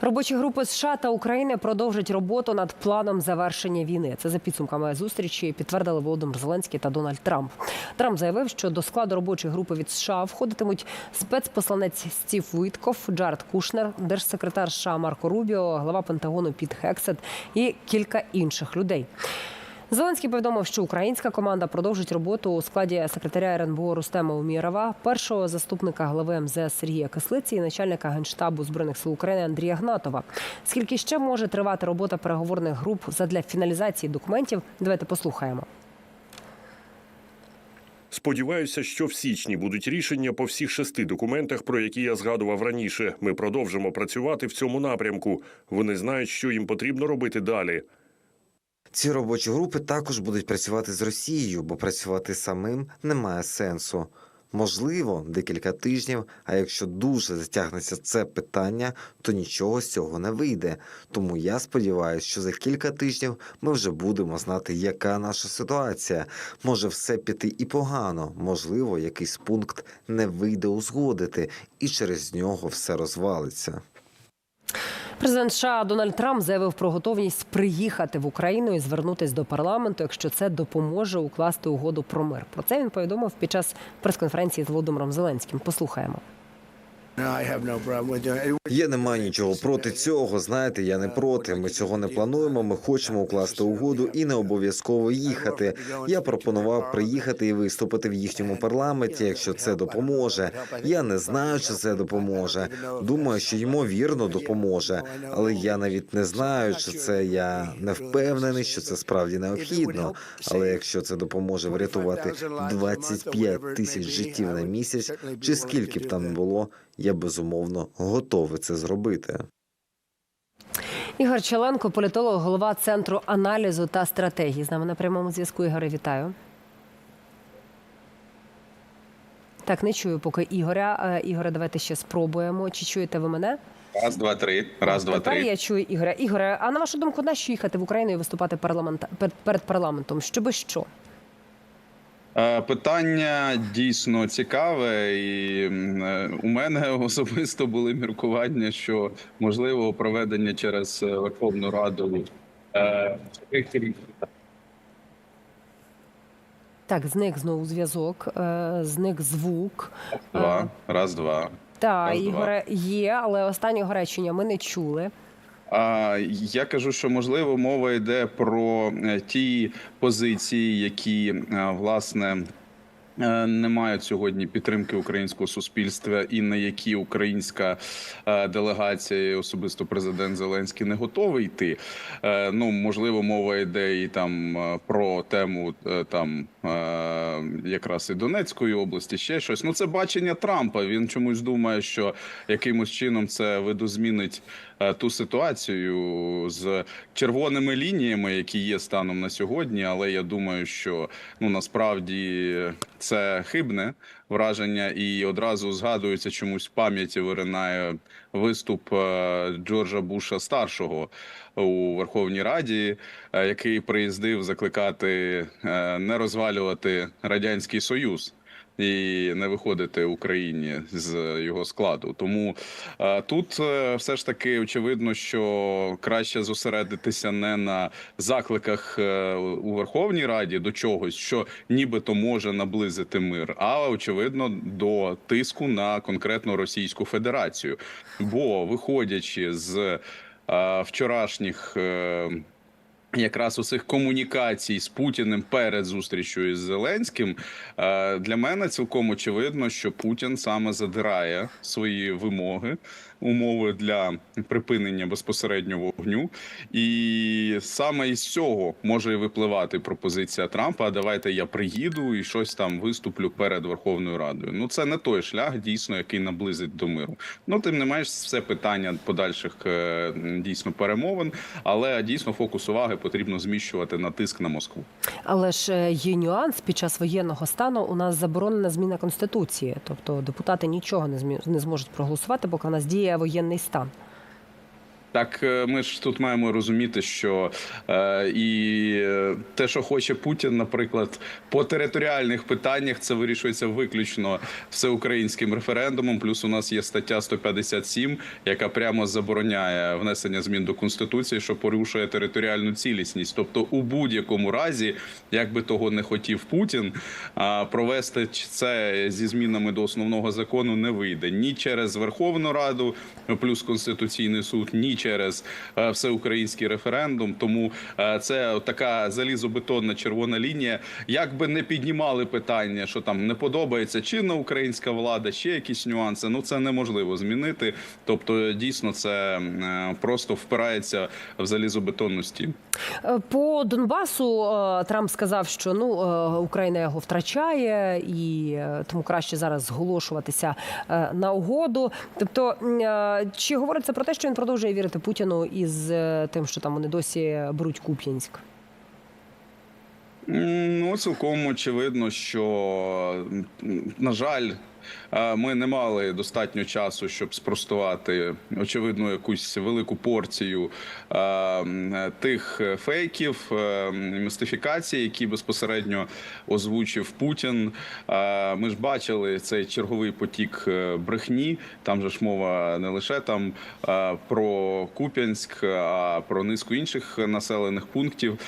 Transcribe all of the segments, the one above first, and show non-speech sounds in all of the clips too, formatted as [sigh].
Робочі групи США та України продовжать роботу над планом завершення війни. Це за підсумками зустрічі підтвердили Володимир Зеленський та Дональд Трамп. Трамп заявив, що до складу робочої групи від США входитимуть спецпосланець Стів Витков, Джаред Кушнер, держсекретар США Марко Рубіо, глава Пентагону Піт Хексет і кілька інших людей. Зеленський повідомив, що українська команда продовжить роботу у складі секретаря РНБО Рустема Умірова, першого заступника глави МЗС Сергія Кислиці і начальника генштабу збройних сил України Андрія Гнатова. Скільки ще може тривати робота переговорних груп задля фіналізації документів? Давайте послухаємо. Сподіваюся, що в січні будуть рішення по всіх шести документах, про які я згадував раніше. Ми продовжимо працювати в цьому напрямку. Вони знають, що їм потрібно робити далі. Ці робочі групи також будуть працювати з Росією, бо працювати самим немає сенсу. Можливо, декілька тижнів, а якщо дуже затягнеться це питання, то нічого з цього не вийде. Тому я сподіваюся, що за кілька тижнів ми вже будемо знати, яка наша ситуація. Може все піти і погано, можливо, якийсь пункт не вийде узгодити, і через нього все розвалиться. Президент США Дональд Трамп заявив про готовність приїхати в Україну і звернутись до парламенту, якщо це допоможе укласти угоду про мир. Про це він повідомив під час прес-конференції з Володимиром Зеленським. Послухаємо. Я не маю нічого проти цього. Знаєте, я не проти. Ми цього не плануємо. Ми хочемо укласти угоду і не обов'язково їхати. Я пропонував приїхати і виступити в їхньому парламенті, якщо це допоможе. Я не знаю, чи це допоможе. Думаю, що ймовірно допоможе, але я навіть не знаю, чи це я не впевнений, що це справді необхідно. Але якщо це допоможе врятувати 25 тисяч життів на місяць, чи скільки б там було, я безумовно готовий це зробити. Ігор Челенко, політолог, голова центру аналізу та стратегії. З нами на прямому зв'язку. Ігоре, вітаю. Так, не чую поки Ігоря. Е, Ігоре, давайте ще спробуємо. Чи чуєте ви мене? Раз, два, три. Раз, два, Тепер три. я чую Ігоря. Ігоре, а на вашу думку, нащо їхати в Україну і виступати парламента пер- перед парламентом? Щоби що? Е, Питання дійсно цікаве, і е, у мене [laughs] особисто були міркування, що можливо проведення через е, Верховну Раду таких рішень. Так, зник знову зв'язок, зник звук. Два, раз, два. Так. Ігоре, є, але останнього речення ми не чули. А я кажу, що можливо мова йде про е, ті позиції, які е, власне. е, Не мають сьогодні підтримки українського суспільства, і на які українська делегація, і особисто президент Зеленський, не готовий йти. Ну можливо, мова йде і там про тему там якраз і Донецької області, ще щось. Ну це бачення Трампа. Він чомусь думає, що якимось чином це видозмінить ту ситуацію з червоними лініями, які є станом на сьогодні. Але я думаю, що ну насправді це хибне враження, і одразу згадується чомусь в пам'яті виринає виступ е, Джорджа Буша старшого у Верховній Раді, е, який приїздив закликати е, не розвалювати радянський союз. І не виходити Україні з його складу. Тому е, тут е, все ж таки очевидно, що краще зосередитися не на закликах е, у Верховній Раді до чогось, що нібито може наблизити мир, а очевидно до тиску на конкретно Російську Федерацію. Бо виходячи з вчорашніх. Якраз усіх комунікацій з Путіним перед зустрічю із Зеленським е, для мене цілком очевидно, що Путін саме задирає свої вимоги, умови для припинення безпосереднього вогню, і саме із цього може випливати пропозиція Трампа. «А Давайте я приїду і щось там виступлю перед Верховною Радою. Ну це не той шлях, дійсно, який наблизить до миру. Ну тим не менш, все питання подальших е, дійсно перемовин, але дійсно фокус уваги потрібно зміщувати на тиск на Москву. Але ж е, є нюанс під час воєнного стану. У нас заборонена зміна конституції, тобто депутати нічого не зможуть проголосувати, поки у нас діє воєнний стан. Так, е, ми ж тут маємо розуміти, що е, і е, те, що хоче Путін, наприклад, по територіальних питаннях це вирішується виключно всеукраїнським референдумом. Плюс у нас є стаття 157, яка прямо забороняє внесення змін до конституції, що порушує територіальну цілісність. Тобто, у будь-якому разі, як би того не хотів Путін, а, провести це зі змінами до основного закону не вийде ні через Верховну Раду, плюс Конституційний суд, ні через е, всеукраїнський референдум. Тому е, це така залізобетонна червона лінія. Як би не піднімали питання, що там не подобається чинна українська влада, ще якісь нюанси. Ну це неможливо змінити. Тобто, дійсно, це е, просто впирається в залізобетонну стіну. По Донбасу Трамп сказав, що ну Україна його втрачає, і тому краще зараз зголошуватися на угоду. Тобто, чи говориться про те, що він продовжує вірити Путіну із е, тим, що там вони досі беруть Куп'янськ? Ну, цілком очевидно, що на жаль. Е, Ми не мали достатньо часу, щоб спростувати очевидно якусь велику порцію е, тих фейків, е, містифікацій, які безпосередньо озвучив Путін. Е, Ми ж бачили цей черговий потік е, брехні. Там же ж мова не лише там е, про Куп'янськ, а про низку інших населених пунктів.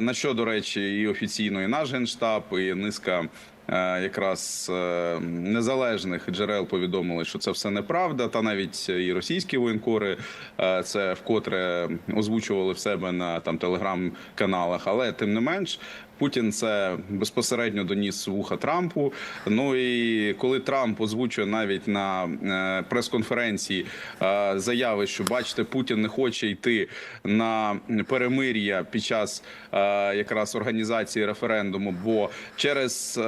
На що, до речі, і офіційно і наш генштаб, і низка. Е, Якраз е, незалежних джерел повідомили, що це все неправда, та навіть і російські воєнкори е, це вкотре озвучували в себе на там телеграм-каналах. Але тим не менш, Путін це безпосередньо доніс вуха Трампу. Ну і коли Трамп озвучує навіть на прес-конференції заяви, що бачите, Путін не хоче йти на перемир'я під час якраз організації референдуму, бо через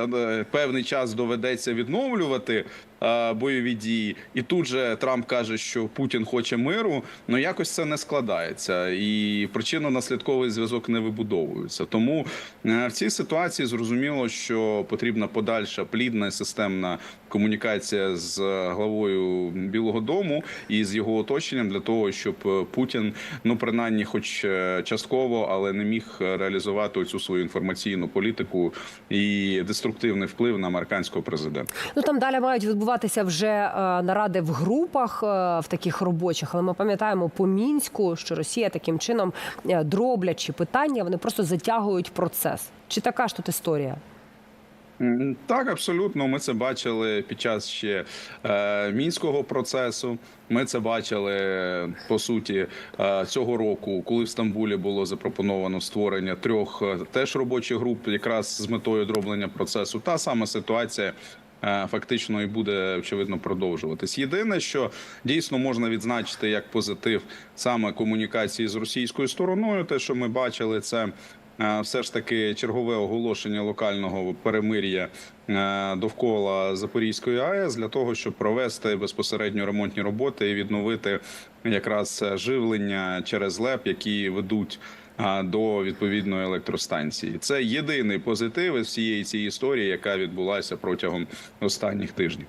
певний час доведеться відновлювати. Е, Бойові дії, і тут же Трамп каже, що Путін хоче миру. Ну якось це не складається, і причинно-наслідковий зв'язок не вибудовується. Тому е, в цій ситуації зрозуміло, що потрібна подальша плідна системна комунікація з главою Білого Дому і з його оточенням для того, щоб е, Путін, ну принаймні, хоч е, частково, але не міг реалізувати цю свою інформаційну політику і деструктивний вплив на американського президента. Ну там далі мають відбуватися вже е, наради в групах е, в таких робочих, але ми пам'ятаємо по мінську, що Росія таким чином е, дроблячи питання, вони просто затягують процес. Чи така ж тут історія? Так, абсолютно. Ми це бачили під час ще е, мінського процесу. Ми це бачили по суті е, цього року, коли в Стамбулі було запропоновано створення трьох е, теж робочих груп, якраз з метою дроблення процесу. Та сама ситуація. Е, Фактично і буде очевидно продовжуватись. Єдине, що дійсно можна відзначити як позитив саме комунікації з російською стороною, те, що ми бачили, це е, все ж таки чергове оголошення локального перемир'я е, довкола Запорізької АЕС для того, щоб провести безпосередньо ремонтні роботи і відновити якраз живлення через ЛЕП, які ведуть. До відповідної електростанції це єдиний позитив із всієї цієї історії, яка відбулася протягом останніх тижнів.